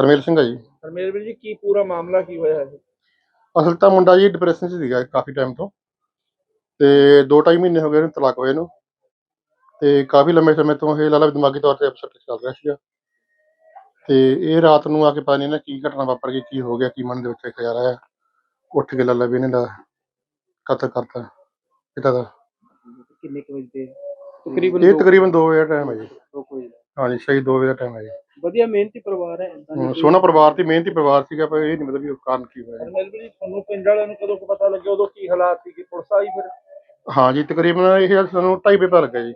ਹਰਮੇਲ ਸਿੰਘ ਆ ਜੀ। ਹਰਮੇਲ ਵੀਰ ਜੀ ਕੀ ਪੂਰਾ ਮਾਮਲਾ ਕੀ ਹੋਇਆ ਹੈ ਅਸਲ ਤਾਂ ਮੁੰਡਾ ਜੀ ਡਿਪਰੈਸ਼ਨ 'ਚ ਸੀਗਾ ਕਾਫੀ ਟਾਈਮ ਤੋਂ ਤੇ ਦੋ ਢਾਈ ਮਹੀਨੇ ਹੋ ਗਏ ਇਹਨੂੰ ਤਲਾਕ ਹੋਏ ਨੂੰ ਤੇ ਕਾਫੀ ਲੰਮੇ ਸਮੇਂ ਤੋਂ ਇਹ ਲਾਲਾ ਦਿਮਾਗੀ ਤੌਰ ਤੇ ਅਪਸੈਟ ਚੱਲ ਰਿਹਾ ਸੀਗਾ ਤੇ ਇਹ ਰਾਤ ਨੂੰ ਆ ਕੇ ਪਤਾ ਨਹੀਂ ਨਾ ਕੀ ਘਟਨਾ ਵਾਪਰ ਗਈ ਕੀ ਹੋ ਗਿਆ ਕੀ ਮਨ ਦੇ ਵਿੱਚ ਖਿਆਲ ਆਇਆ ਉੱਠ ਕੇ ਲਾਲਾ ਵੀ ਇਹਨੇ ਦਾ ਕਤਲ ਕਰਤਾ ਪਿਤਾ ਦਾ। ਕਿੰਨੇ ਕੁ ਵਜੇ ਤੇ? ਤਕਰੀਬਨ ਇਹ ਤਕਰੀਬਨ 2 ਵਜੇ ਟਾਈਮ ਹੈ ਜੀ। ਦੋ ਕੁ ਵਜੇ ਦਾ। ਹਾਂਜੀ ਸਹੀ 2 ਵਜੇ ਦਾ ਟਾਈਮ ਹੈ ਜੀ। ਵਧੀਆ ਮਿਹਨਤੀ ਪਰਿਵਾਰ ਹੈ ਏਦਾਂ ਨੀ ਹਮ, ਸੋਹਣਾ ਪਰਿਵਾਰ ਸੀ ਮਿਹਨਤੀ ਪਰਿਵਾਰ ਸੀਗਾ ਪਰ ਇਹ ਨਹੀਂ ਮਤਲਬ ਵੀ ਉਹ ਕਾਰਨ ਕੀ ਹੋਇਆ। ਵੀਰ ਜੀ ਤੁਹਾਨੂੰ ਪਿੰਡ ਵਾਲਿਆਂ ਨੂੰ ਕਦੋਂ ਕੁ ਪਤਾ ਲੱਗਿਆ ਉਦੋਂ ਕੀ ਹਾਲਾਤ ਸੀ ਕਿ ਪੁਲਿਸ ਆਈ ਫਿਰ? ਹਾਂ ਜੀ ਤਕਰੀਬਨ ਇਹ ਸਾਨੂੰ 2:30 ਵਜੇ ਪਤਾ ਲੱਗਾ ਜੀ।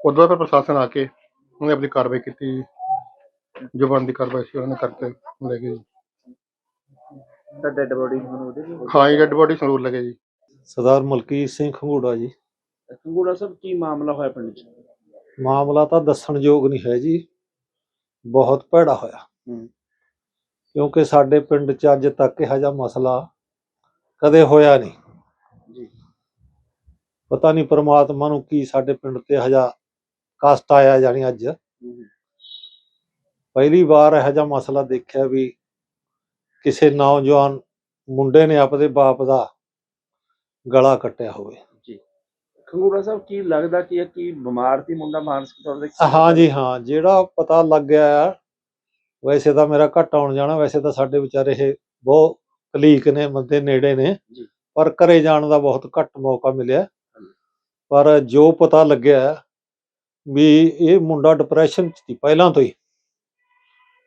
ਉਦੋਂ ਬਾਅਦ ਫਿਰ ਪ੍ਰਸ਼ਾਸਨ ਆ ਕੇ ਉਹਨੇ ਆਪਣੀ ਕਾਰਵਾਈ ਕੀਤੀ ਜੀ। ਜੋ ਬਣਦੀ ਕਾਰਵਾਈ ਸੀ ਉਹਨੇ ਕਰਕੇ ਲੈ ਗਏ ਜੀ। ਤਾਂ ਡੈੱਡ ਬੋਡੀ ਨੂੰ ਉਹਦੇ ਵੀ ਹਾਂ ਜੀ ਡੈਡ ਬੋਡੀ ਸੰਗਰੂਰ ਲੱਗੇ ਜੀ। ਸਰਦਾਰ ਮਲਕੀਤ ਸਿੰਘ ਖੰਗੂੜਾ ਜੀ। ਸੰਗੂੜਾ ਸਾਹਿਬ ਕੀ ਮਾਮਲਾ ਹੋਇਆ ਪਿੰਡ 'ਚ? ਮਾਮਲਾ ਤਾਂ ਦੱਸਣਯੋਗ ਨਹੀਂ ਹੈ ਜੀ। ਬਹੁਤ ਭੈੜਾ ਹੋਇਆ। ਕਿਉਂਕਿ ਸਾਡੇ ਪਿੰਡ 'ਚ ਅੱਜ ਤੱਕ ਇਹੋ ਜਿਹਾ ਮਸਲਾ ਕਦੇ ਹੋਇਆ ਨਹੀਂ। ਜੀ। ਪਤਾ ਨਹੀਂ ਪ੍ਰਮਾਤਮਾ ਨੂੰ ਕੀ ਸਾਡੇ ਪਿੰਡ ਤੇ ਇਹੋ ਜਿਹਾ ਕਸ਼ਟ ਆਇਆ ਜਾਣੀ ਅੱਜ। ਪਹਿਲੀ ਵਾਰ ਇਹੋ ਜਿਹਾ ਮਸਲਾ ਦੇਖਿਆ ਵੀ ਕਿਸੇ ਨੌਜਵਾਨ ਮੁੰਡੇ ਨੇ ਆਪਦੇ ਬਾਪ ਦਾ ਗਲਾ ਕੱਟਿਆ ਹੋਵੇ। ਖੰਗੂੜਾ ਸਾਹਿਬ ਕੀ ਲੱਗਦਾ ਕੀ ਹੈ ਕੀ ਬਿਮਾਰ ਸੀ ਮੁੰਡਾ ਮਾਨਸਿਕ ਤੌਰ ਤੇ? ਹਾਂ ਜੀ ਹਾਂ ਜਿਹੜਾ ਪਤਾ ਲੱਗ ਗਿਆ ਆ ਵੈਸੇ ਤਾਂ ਮੇਰਾ ਘੱਟ ਆਉਣ ਜਾਣਾ ਵੈਸੇ ਤਾਂ ਸਾਡੇ ਵਿਚਾਰੇ ਇਹ ਬਹੁਤ ਕਲੀਕ ਨੇ ਬੰਦੇ ਨੇੜੇ ਨੇ। ਪਰ ਘਰੇ ਜਾਣ ਦਾ ਬਹੁਤ ਘੱਟ ਮੌਕਾ ਮਿਲਿਆ। ਪਰ ਜੋ ਪਤਾ ਲੱਗਿਆ ਵੀ ਇਹ ਮੁੰਡਾ ਡਿਪਰੈਸ਼ਨ ਚ ਸੀ ਪਹਿਲਾਂ ਤੋਂ ਹੀ।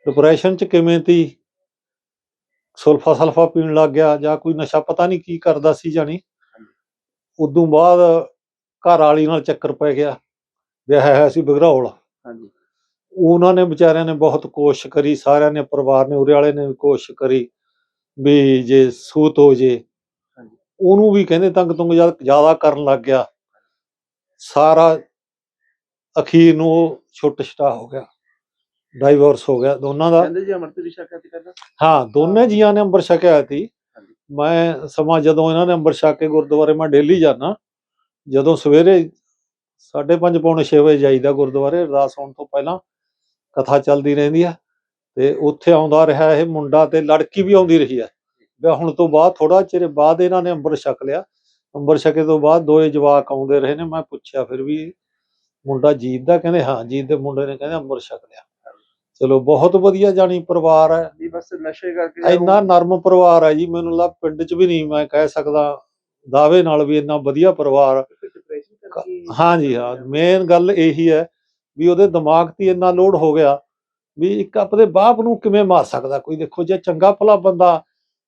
ਡਿਪਰੈਸ਼ਨ ਚ ਕਿਵੇਂ ਤੀ? ਸੁਲਫਾ ਸਲਫਾ ਪੀਣ ਲੱਗ ਗਿਆ ਜਾਂ ਕੋਈ ਨਸ਼ਾ ਪਤਾ ਨਹੀਂ ਕੀ ਕਰਦਾ ਸੀ ਜਾਣੀ ਉਦੋਂ ਬਾਅਦ ਘਰ ਵਾਲੀ ਨਾਲ ਚੱਕਰ ਪੈ ਗਿਆ ਵਿਆਹਿਆ ਹੋਇਆ ਸੀ ਬਗਰੌਲ। ਹਾਂਜੀ। ਉਹਨਾਂ ਨੇ ਵਿਚਾਰਿਆਂ ਨੇ ਬਹੁਤ ਕੋਸ਼ਿਸ਼ ਕਰੀ ਸਾਰਿਆਂ ਨੇ ਪਰਿਵਾਰ ਨੇ ਉਰੇ ਵਾਲੇ ਨੇ ਵੀ ਕੋਸ਼ਿਸ਼ ਕਰੀ ਵੀ ਜੇ ਸੂਤ ਹੋ ਜੇ। ਉਹਨੂੰ ਵੀ ਕਹਿੰਦੇ ਤੰਗ ਤੁੰਗ ਜ਼ਿਆਦਾ ਕਰਨ ਲੱਗ ਗਿਆ। ਸਾਰਾ ਅਖੀਰ ਨੂੰ ਉਹ ਛੁੱਟ ਛਟਾ ਹੋ ਗਿਆ। ਡਾਈਵੋਰਸ ਹੋ ਗਿਆ ਦੋਨਾਂ ਦਾ। ਕਹਿੰਦੇ ਜੀ ਅਮਰਤ ਵੀ ਸ਼ੱਕ ਕਰਦਾ ਹਾਂ ਦੋਨੇ ਜੀਆਂ ਨੇ ਅੰਬਰ ਛਕਿਆ ਸੀ। ਮੈਂ ਸਮਾਂ ਜਦੋਂ ਇਹਨਾਂ ਨੇ ਅੰਬਰ ਛਕ ਕੇ ਗੁਰਦੁਆਰੇ ਮੈਂ ਡੇਲੀ ਜਾਣਾ ਜਦੋਂ ਸਵੇਰੇ 5:30 ਪੌਣੇ 6 ਵਜੇ ਜਾਈਦਾ ਗੁਰਦੁਆਰੇ ਅਰਦਾਸ ਹੋਣ ਤੋਂ ਪਹਿਲਾਂ ਕਥਾ ਚੱਲਦੀ ਰਹਿੰਦੀ ਆ ਤੇ ਉੱਥੇ ਆਉਂਦਾ ਰਿਹਾ ਇਹ ਮੁੰਡਾ ਤੇ ਲੜਕੀ ਵੀ ਆਉਂਦੀ ਰਹੀ ਆ। ਹੁਣ ਤੋਂ ਬਾਅਦ ਥੋੜਾ ਚਿਰ ਬਾਅਦ ਇਹਨਾਂ ਨੇ ਅੰਬਰ ਛਕ ਲਿਆ। ਅੰਬਰ ਛਕੇ ਤੋਂ ਬਾਅਦ ਦੋਏ ਜਵਾਕ ਆਉਂਦੇ ਰਹੇ ਨੇ। ਮੈਂ ਪੁੱਛਿਆ ਫਿਰ ਵੀ ਮੁੰਡਾ ਜੀਤ ਦਾ? ਕਹਿੰਦੇ ਹਾਂ ਜੀਤ ਦੇ ਮੁੰਡੇ ਨੇ ਕਹਿੰਦੇ ਅੰਬਰ ਛਕ ਲਿਆ। ਚਲੋ ਬਹੁਤ ਵਧੀਆ ਜਾਣੀ ਪਰਿਵਾਰ ਹੈ ਵੀ ਬਸ ਨਸ਼ੇ ਕਰਕੇ ਜਾਂ ਇੰਨਾ ਨਰਮ ਪਰਿਵਾਰ ਹੈ ਜੀ ਮੈਨੂੰ ਲੱਗ ਪਿੰਡ 'ਚ ਵੀ ਨਹੀਂ ਮੈਂ ਕਹਿ ਸਕਦਾ ਦਾਅਵੇ ਨਾਲ ਵੀ ਇੰਨਾ ਵਧੀਆ ਪਰਿਵਾਰ ਕਰਕੇ ਹਾਂ ਮੇਨ ਗੱਲ ਇਹੀ ਹੈ ਵੀ ਉਹਦੇ ਦਿਮਾਗ ਤੇ ਇੰਨਾ ਲੋਡ ਹੋ ਗਿਆ ਵੀ ਇੱਕ ਆਪਣੇ ਬਾਪ ਨੂੰ ਕਿਵੇਂ ਮਾਰ ਸਕਦਾ ਕੋਈ? ਦੇਖੋ ਜੇ ਚੰਗਾ ਭਲਾ ਬੰਦਾ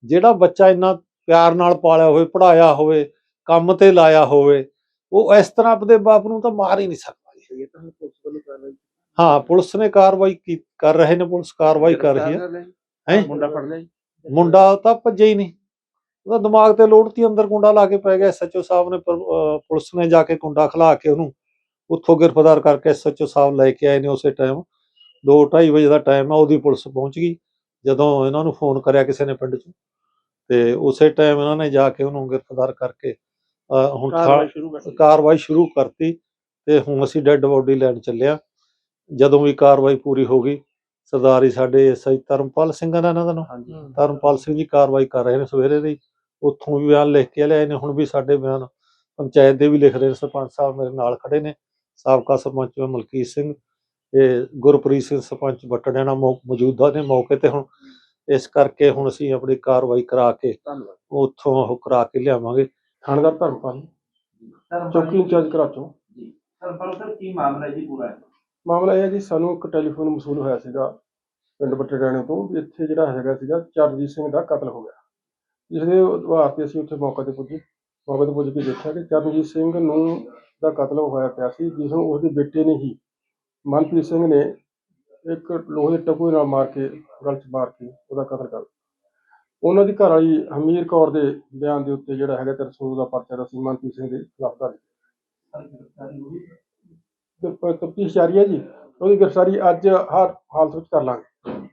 ਜਿਹੜਾ ਬੱਚਾ ਇੰਨਾ ਪਿਆਰ ਨਾਲ ਪਾਲਿਆ ਹੋਵੇ ਪੜਾਇਆ ਹੋਵੇ ਕੰਮ ਤੇ ਲਾਇਆ ਹੋਵੇ ਉਹ ਇਸ ਤਰ੍ਹਾਂ ਆਪਣੇ ਬਾਪ ਨੂੰ ਤਾਂ ਮਾਰ ਹੀ ਨਹੀਂ ਸਕਦਾ ਹਾਂ ਪੁਲਿਸ ਨੇ ਕਾਰਵਾਈ ਕਰ ਰਹੇ ਨੇ ਪੁਲਿਸ ਕਾਰਵਾਈ ਕਰ ਰਹੀ ਹੈ। ਹੈਂ? ਮੁੰਡਾ ਫੜ ਲਿਆ ਜੀ। ਮੁੰਡਾ ਤਾਂ ਭੱਜਿਆ ਹੀ ਨਹੀਂ। ਉਹਦਾ ਦਿਮਾਗ ਤੇ ਲੋੜ ਤੀ ਅੰਦਰ ਕੁੰਡਾ ਲਾ ਕੇ ਪੈ ਗਿਆ। ਐਸਐਚਓ ਸਾਹਿਬ ਨੇ ਪੁਲਿਸ ਨੇ ਜਾ ਕੇ ਕੁੰਡਾ ਖਲਾ ਕੇ ਉਹਨੂੰ ਉੱਥੋਂ ਗ੍ਰਿਫਤਾਰ ਕਰਕੇ ਐਸਐਚਓ ਸਾਹਿਬ ਲੈ ਕੇ ਆਏ ਨੇ ਉਸੇ ਟਾਈਮ। 2:30 ਵਜੇ ਦਾ ਟਾਈਮ ਆ ਉਹਦੀ ਪੁਲਿਸ ਪਹੁੰਚ ਗਈ ਜਦੋਂ ਇਹਨਾਂ ਨੂੰ ਫੋਨ ਕਰਿਆ ਕਿਸੇ ਨੇ ਪਿੰਡ 'ਚ। ਤੇ ਉਸੇ ਟਾਈਮ ਇਹਨਾਂ ਨੇ ਜਾ ਕੇ ਉਹਨੂੰ ਗ੍ਰਿਫਤਾਰ ਕਰਕੇ ਹੁਣ ਕਾਰਵਾਈ ਸ਼ੁਰੂ ਕਰਤੀ ਤੇ ਹੁਣ ਅਸੀਂ ਡੈੱਡ ਬੋਡੀ ਲੈਣ ਚੱਲਿਆ। ਜਦੋਂ ਵੀ ਕਾਰਵਾਈ ਪੂਰੀ ਹੋ ਗਈ ਸਰਦਾਰੀ ਸਾਡੇ ਐਸਆਈ ਧਰਮਪਾਲ ਸਿੰਘ ਦਾ ਇਹਨਾਂ ਦਾ ਨਾਮ? ਧਰਮਪਾਲ ਸਿੰਘ ਜੀ ਕਾਰਵਾਈ ਕਰ ਰਹੇ ਨੇ ਸਵੇਰੇ ਦੀ। ਉੱਥੋਂ ਵੀ ਬਿਆਨ ਲਿਖ ਕੇ ਲਿਆਏ ਨੇ ਹੁਣ ਵੀ ਸਾਡੇ ਬਿਆਨ ਪੰਚਾਇਤ ਦੇ ਵੀ ਲਿਖ ਰਹੇ ਨੇ ਸਰਪੰਚ ਸਾਹਿਬ ਮੇਰੇ ਨਾਲ ਖੜੇ ਨੇ ਸਾਬਕਾ ਸਰਪੰਚ ਮਲਕੀਤ ਸਿੰਘ ਇਹ ਗੁਰਪ੍ਰੀਤ ਸਿੰਘ ਸਰਪੰਚ ਬਟੜਿਆਣਾ ਮੌਜੂਦਾ ਨੇ ਮੌਕੇ ਤੇ ਹੁਣ ਇਸ ਕਰਕੇ ਹੁਣ ਅਸੀਂ ਆਪਣੀ ਕਾਰਵਾਈ ਕਰਾ ਕੇ ਧੰਨਵਾਦ। ਉੱਥੋਂ ਉਹ ਕਰਾ ਕੇ ਲਿਆਵਾਂਗੇ। ਥਾਣੇਦਾਰ ਧਰਮਪਾਲ ਚੌਕੀ ਇੰਚਾਰਜ ਕਰਾਚੋਂ ਜੀ ਸਰਪੰਚ ਸਰ ਕੀ ਮਾਮਲਾ ਹੈ ਜੀ ਪੂਰਾ? ਮਾਮਲਾ ਇਹ ਹੈ ਜੀ ਸਾਨੂੰ ਇੱਕ ਟੈਲੀਫੋਨ ਮਸੂਲ ਹੋਇਆ ਸੀਗਾ ਪਿੰਡ ਬੱਟੇੜਾਣੇ ਤੋਂ ਵੀ ਇੱਥੇ ਜਿਹੜਾ ਹੈਗਾ ਸੀਗਾ ਚਰਨਜੀਤ ਸਿੰਘ ਦਾ ਕਤਲ ਹੋ ਗਿਆ। ਜਿਸ ਦੇ ਵਾਸਤੇ ਅਸੀਂ ਉੱਥੇ ਮੌਕੇ ਤੇ ਪੁੱਜੇ ਮੌਕੇ ਤੇ ਪੁੱਜ ਕੇ ਦੇਖਿਆ ਕਿ ਚਰਨਜੀਤ ਸਿੰਘ ਨੂੰ ਦਾ ਕਤਲ ਹੋਇਆ ਪਿਆ ਸੀ ਜਿਸ ਨੂੰ ਉਸਦੇ ਬੇਟੇ ਨੇ ਹੀ ਮਨਪ੍ਰੀਤ ਸਿੰਘ ਨੇ ਇੱਕ ਲੋਹੇ ਦੇ ਟਕੂਏ ਨਾਲ ਮਾਰ ਕੇ ਗਲ 'ਚ ਮਾਰ ਕੇ ਉਹਦਾ ਕਤਲ ਕਰ ਦਿੱਤਾ। ਉਹਨਾਂ ਦੀ ਘਰ ਵਾਲੀ ਹਮੀਰ ਕੌਰ ਦੇ ਬਿਆਨ ਦੇ ਉੱਤੇ ਜਿਹੜਾ ਹੈਗਾ ਤਰਸੂਲ ਦਾ ਪਰਚਾ ਦਾ ਸੀ ਮਨਪ੍ਰੀਤ ਸਿੰਘ ਦੇ ਖਿਲਾਫ ਦਰਜ ਤਫਤੀਸ਼ ਜਾਰੀ ਹੈ ਜੀ। ਉਹਦੀ ਗ੍ਰਿਫਤਾਰੀ ਅੱਜ ਹਰ ਹਾਲਤ ਵਿੱਚ ਕਰ ਲਾਂਗੇ।